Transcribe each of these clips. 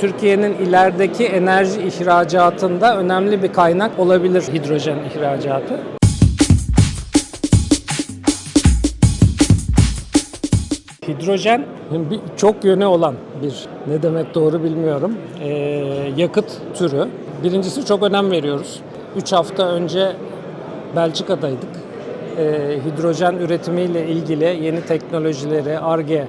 Türkiye'nin ilerideki enerji ihracatında önemli bir kaynak olabilir hidrojen ihracatı. Hidrojen çok yönü olan bir ne demek doğru bilmiyorum ee, yakıt türü. Birincisi çok önem veriyoruz. 3 hafta önce Belçika'daydık. Ee, hidrojen üretimiyle ilgili yeni teknolojileri, ARGE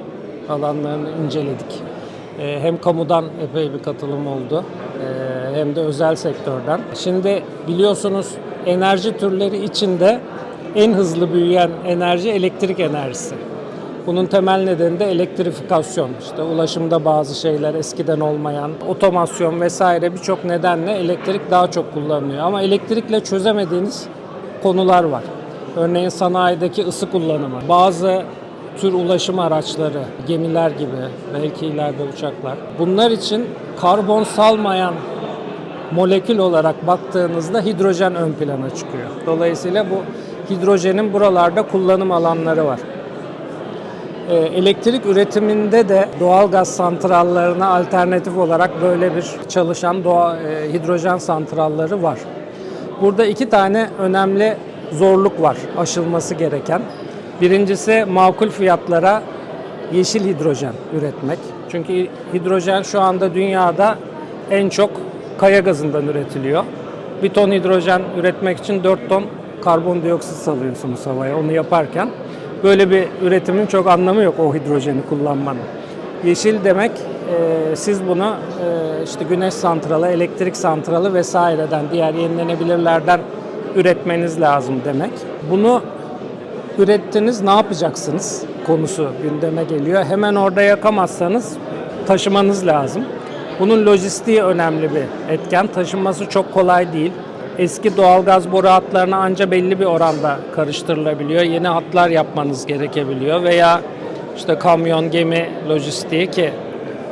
alanlarını inceledik. Ee, hem kamudan epey bir katılım oldu ee, hem de özel sektörden. Şimdi biliyorsunuz enerji türleri içinde en hızlı büyüyen enerji elektrik enerjisi. Bunun temel nedeni de elektrifikasyon. İşte ulaşımda bazı şeyler eskiden olmayan, otomasyon vesaire birçok nedenle elektrik daha çok kullanılıyor. Ama elektrikle çözemediğiniz konular var. Örneğin sanayideki ısı kullanımı, bazı tür ulaşım araçları, gemiler gibi, belki ileride uçaklar. Bunlar için karbon salmayan molekül olarak baktığınızda hidrojen ön plana çıkıyor. Dolayısıyla bu hidrojenin buralarda kullanım alanları var. Ee, Elektrik üretiminde de doğal gaz santrallerine alternatif olarak böyle bir çalışan doğa, e, hidrojen santralları var. Burada iki tane önemli zorluk var aşılması gereken. Birincisi makul fiyatlara yeşil hidrojen üretmek. Çünkü hidrojen şu anda dünyada en çok kaya gazından üretiliyor. Bir ton hidrojen üretmek için 4 ton karbondioksit salıyorsunuz havaya onu yaparken. Böyle bir üretimin çok anlamı yok o hidrojeni kullanmanın. Yeşil demek e, siz bunu e, işte güneş santralı, elektrik santralı vesaireden diğer yenilenebilirlerden üretmeniz lazım demek. Bunu ürettiniz ne yapacaksınız konusu gündeme geliyor. Hemen orada yakamazsanız taşımanız lazım. Bunun lojistiği önemli bir etken. Taşınması çok kolay değil. Eski doğalgaz boru hatlarına anca belli bir oranda karıştırılabiliyor. Yeni hatlar yapmanız gerekebiliyor veya işte kamyon, gemi lojistiği ki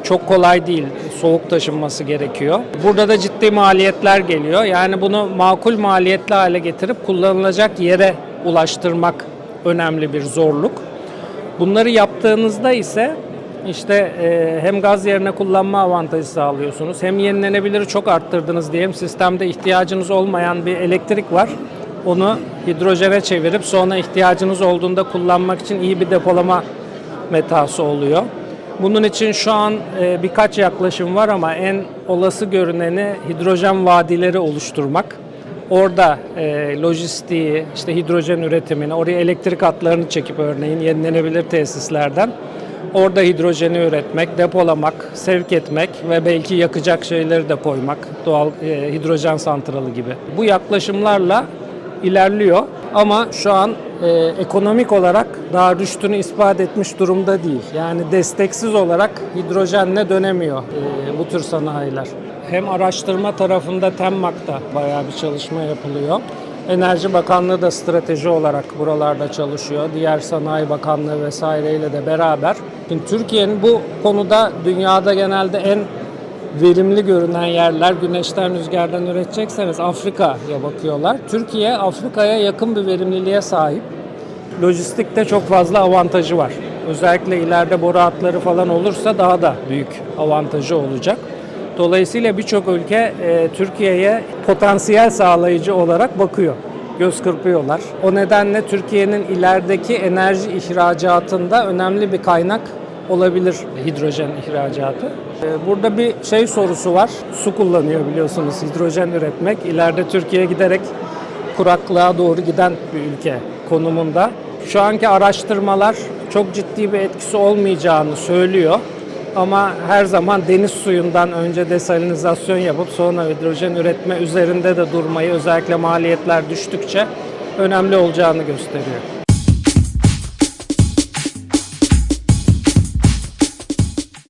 çok kolay değil. Soğuk taşınması gerekiyor. Burada da ciddi maliyetler geliyor. Yani bunu makul maliyetli hale getirip kullanılacak yere ulaştırmak önemli bir zorluk. Bunları yaptığınızda ise işte e, hem gaz yerine kullanma avantajı sağlıyorsunuz hem yenilenebiliri çok arttırdınız diyelim sistemde ihtiyacınız olmayan bir elektrik var. Onu hidrojene çevirip sonra ihtiyacınız olduğunda kullanmak için iyi bir depolama metası oluyor. Bunun için şu an e, birkaç yaklaşım var ama en olası görüneni hidrojen vadileri oluşturmak. Orada e, lojistiği, işte hidrojen üretimini, oraya elektrik hatlarını çekip örneğin yenilenebilir tesislerden orada hidrojeni üretmek, depolamak, sevk etmek ve belki yakacak şeyleri de koymak, doğal e, hidrojen santralı gibi. Bu yaklaşımlarla ilerliyor ama şu an e, ekonomik olarak daha rüştünü ispat etmiş durumda değil. Yani desteksiz olarak hidrojenle dönemiyor e, bu tür sanayiler. Hem araştırma tarafında TEMMAK'ta bayağı bir çalışma yapılıyor. Enerji Bakanlığı da strateji olarak buralarda çalışıyor. Diğer Sanayi Bakanlığı vesaireyle de beraber. Şimdi Türkiye'nin bu konuda dünyada genelde en verimli görünen yerler güneşten rüzgardan üretecekseniz Afrika'ya bakıyorlar. Türkiye Afrika'ya yakın bir verimliliğe sahip. Lojistikte çok fazla avantajı var. Özellikle ileride boru hatları falan olursa daha da büyük avantajı olacak. Dolayısıyla birçok ülke e, Türkiye'ye potansiyel sağlayıcı olarak bakıyor. Göz kırpıyorlar. O nedenle Türkiye'nin ilerideki enerji ihracatında önemli bir kaynak olabilir hidrojen ihracatı. E, Burada bir şey sorusu var. Su kullanıyor biliyorsunuz hidrojen üretmek. İleride Türkiye giderek kuraklığa doğru giden bir ülke konumunda. Şu anki araştırmalar çok ciddi bir etkisi olmayacağını söylüyor. Ama her zaman deniz suyundan önce desalinizasyon yapıp sonra hidrojen üretme üzerinde de durmayı özellikle maliyetler düştükçe önemli olacağını gösteriyor.